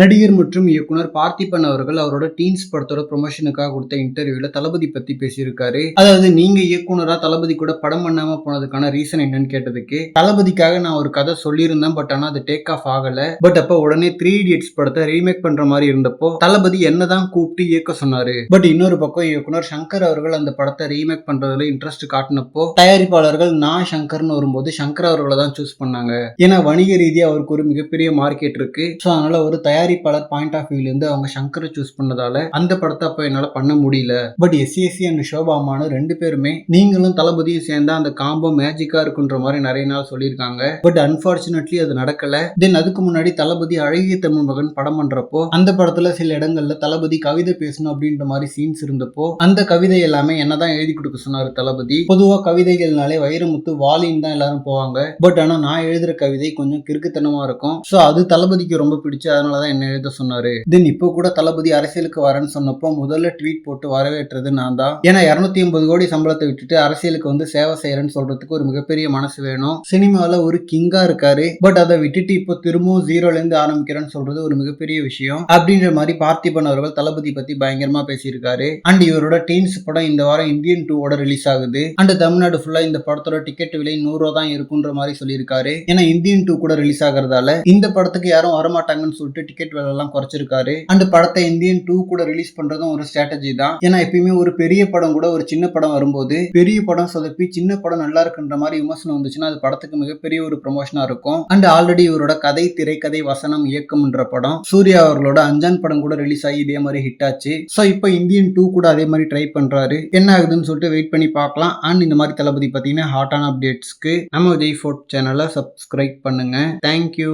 நடிகர் மற்றும் இயக்குனர் பார்த்திபன் அவர்கள் அவரோட டீன்ஸ் படத்தோட ப்ரொமோஷனுக்காக கொடுத்த இன்டர்வியூல தளபதி பத்தி பேசியிருக்காரு. அதாவது நீங்க இயக்குனரா தளபதி கூட படம் பண்ணாம போனதுக்கான ரீசன் என்னன்னு கேட்டதுக்கு தளபதிக்காக நான் ஒரு கதை சொல்லியிருந்தேன் பட் ஆனா அது டேக் ஆஃப் ஆகல. பட் அப்ப உடனே த்ரீ இடியட்ஸ் படத்தை ரீமேக் பண்ற மாதிரி இருந்தப்போ தளபதி என்னதான் கூப்பிட்டு இயக்க சொன்னாரு. பட் இன்னொரு பக்கம் இயக்குனர் சங்கர் அவர்கள் அந்த படத்தை ரீமேக் பண்றதுல இன்ட்ரெஸ்ட் காட்டினப்போ தயாரிப்பாளர்கள் நான் சங்கர்னு வரும்போது சங்கர் அவர்களை தான் சூஸ் பண்ணாங்க. ஏன்னா வணிக ரீதியா அவருக்கு ஒரு மிகப்பெரிய மார்க்கெட் இருக்கு. ஸோ அதனால ஒரு தயாரிப்பாளர் பாயிண்ட் ஆஃப் வியூல இருந்து அவங்க சங்கரை சூஸ் பண்ணதால அந்த படத்தை அப்போ என்னால பண்ண முடியல. பட் எஸ்சிஎஸ்சி அண்ட் ஷோபாமானு ரெண்டு பேருமே நீங்களும் தளபதியும் சேர்ந்தா அந்த காம்போ மேஜிக்கா இருக்குன்ற மாதிரி நிறைய நாள் சொல்லியிருக்காங்க. பட் அன்பார்ச்சுனேட்லி அது நடக்கல. தென் அதுக்கு முன்னாடி தளபதி அழகிய தமிழ் மகன் படம் பண்றப்போ அந்த படத்துல சில இடங்கள்ல தளபதி கவிதை பேசணும் அப்படின்ற மாதிரி சீன்ஸ் இருந்தப்போ அந்த கவிதை எல்லாமே என்னதான் எழுதி கொடுக்க சொன்னாரு தளபதி. பொதுவா கவிதைகள்னாலே வைரமுத்து வாலின்னு தான் எல்லாரும் போவாங்க. பட் ஆனா நான் எழுதுற கவிதை கொஞ்சம் கிறுக்குத்தனமா இருக்கும். ஸோ அது தளபதிக்கு ரொம்ப பிடிச்சு அதனாலதான் என்ன எழுத சொன்னாரு? தென் இப்போ கூட தளபதி அரசியலுக்கு வரேன்னு சொன்னப்போ முதல்ல ட்வீட் போட்டு வரவேற்றது நான் தான். ஏன்னா இரநூத்தி ஐம்பது கோடி சம்பளத்தை விட்டுட்டு அரசியலுக்கு வந்து சேவை செய்யறேன்னு சொல்றதுக்கு ஒரு மிகப்பெரிய மனசு வேணும். சினிமாவில் ஒரு கிங்கா இருக்காரு. பட் அதை விட்டுட்டு இப்போ திரும்பவும் ஜீரோல இருந்து ஆரம்பிக்கிறேன்னு சொல்றது ஒரு மிகப்பெரிய விஷயம். அப்படின்ற மாதிரி பார்த்திபன் அவர்கள் தளபதி பத்தி பயங்கரமா பேசியிருக்காரு. அண்ட் இவரோட டீன்ஸ் படம் இந்த வாரம் இந்தியன் டூவோட ரிலீஸ் ஆகுது. அண்ட் தமிழ்நாடு ஃபுல்லா இந்த படத்தோட டிக்கெட் விலை நூறு ரூபா தான் இருக்குன்ற மாதிரி சொல்லியிருக்காரு. ஏன்னா இந்தியன் டூ கூட ரிலீஸ் ஆகிறதால இந்த படத்துக்கு யாரும் வரமாட்டாங்கன்னு சொல்லிட்டு டிக்கெட் விலை எல்லாம் குறைச்சிருக்காரு. அண்ட் படத்தை இந்தியன் டூ கூட ரிலீஸ் பண்றதும் ஒரு ஸ்ட்ராட்டஜி தான். ஏன்னா எப்பயுமே ஒரு பெரிய படம் கூட ஒரு சின்ன படம் வரும்போது பெரிய படம் சொதப்பி சின்ன படம் நல்லா இருக்குன்ற மாதிரி விமர்சனம் வந்துச்சுன்னா அது படத்துக்கு மிகப்பெரிய ஒரு ப்ரொமோஷனா இருக்கும். அண்ட் ஆல்ரெடி இவரோட கதை திரைக்கதை வசனம் இயக்கம்ன்ற படம் சூர்யா அவர்களோட அஞ்சான் படம் கூட ரிலீஸ் ஆகி இதே மாதிரி ஹிட் ஆச்சு. ஸோ இப்போ இந்தியன் டூ கூட அதே மாதிரி ட்ரை பண்றாரு. என்ன ஆகுதுன்னு சொல்லிட்டு வெயிட் பண்ணி பார்க்கலாம். அண்ட் இந்த மாதிரி தளபதி பார்த்தீங்கன்னா ஹாட்டான அப்டேட்ஸ்க்கு நம்ம விஜய் ஃபோர்ட் சேனலை சப்ஸ்கிரைப் பண்ணுங்க. Thank you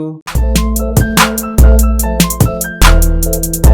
Thank you.